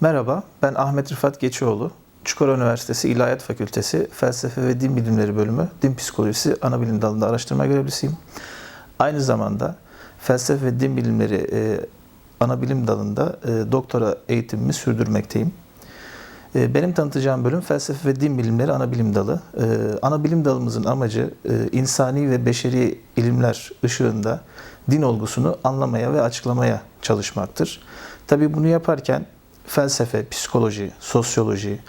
Merhaba, ben Ahmet Rıfat Geçioğlu. Çukurova Üniversitesi İlahiyat Fakültesi Felsefe ve Din Bilimleri Bölümü Din Psikolojisi Anabilim Dalı'nda araştırma görevlisiyim. Aynı zamanda Felsefe ve Din Bilimleri e, Anabilim Dalı'nda e, doktora eğitimimi sürdürmekteyim. E, Benim tanıtacağım bölüm Felsefe ve Din Bilimleri Anabilim Dalı. E, Anabilim dalımızın amacı e, insani ve beşeri ilimler ışığında din olgusunu anlamaya ve açıklamaya çalışmaktır. Tabii bunu yaparken felsefe, psikoloji, sosyoloji,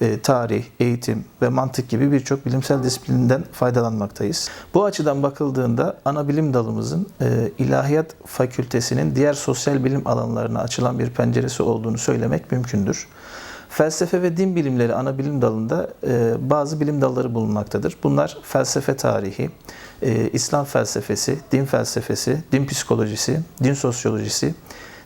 e, tarih, eğitim ve mantık gibi birçok bilimsel disiplinden faydalanmaktayız. Bu açıdan bakıldığında ana bilim dalımızın e, ilahiyat fakültesinin diğer sosyal bilim alanlarına açılan bir penceresi olduğunu söylemek mümkündür. Felsefe ve din bilimleri ana bilim dalında e, bazı bilim dalları bulunmaktadır. Bunlar felsefe tarihi, İslam felsefesi, din felsefesi, din psikolojisi, din sosyolojisi,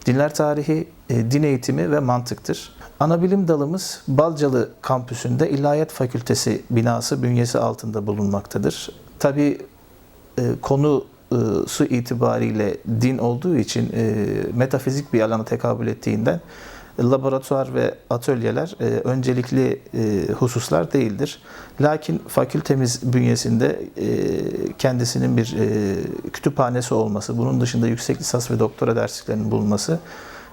dinler tarihi, e, din eğitimi ve mantıktır. Ana bilim dalımız Balcalı kampüsünde İlahiyat Fakültesi binası bünyesi altında bulunmaktadır. Tabii e, konusu itibariyle din olduğu için e, metafizik bir alana tekabül ettiğinden laboratuvar ve atölyeler e, öncelikli e, hususlar değildir. Lakin fakültemiz bünyesinde e, kendisinin bir e, kütüphanesi olması, bunun dışında yüksek lisans ve doktora dersliklerinin bulunması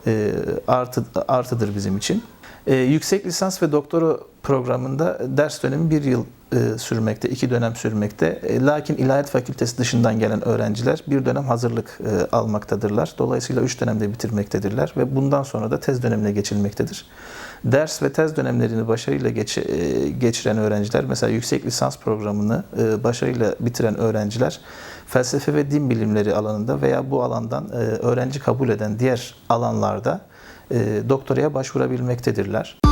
e, artı, artıdır bizim için. E, yüksek lisans ve doktora programında ders dönemi bir yıl e, sürmekte, iki dönem sürmekte. E, lakin İlahiyat Fakültesi dışından gelen öğrenciler bir dönem hazırlık e, almaktadırlar. Dolayısıyla üç dönemde bitirmektedirler ve bundan sonra da tez dönemine geçilmektedir. Ders ve tez dönemlerini başarıyla geç, geçiren öğrenciler, mesela yüksek lisans programını başarıyla bitiren öğrenciler, felsefe ve din bilimleri alanında veya bu alandan öğrenci kabul eden diğer alanlarda e, doktoraya başvurabilmektedirler.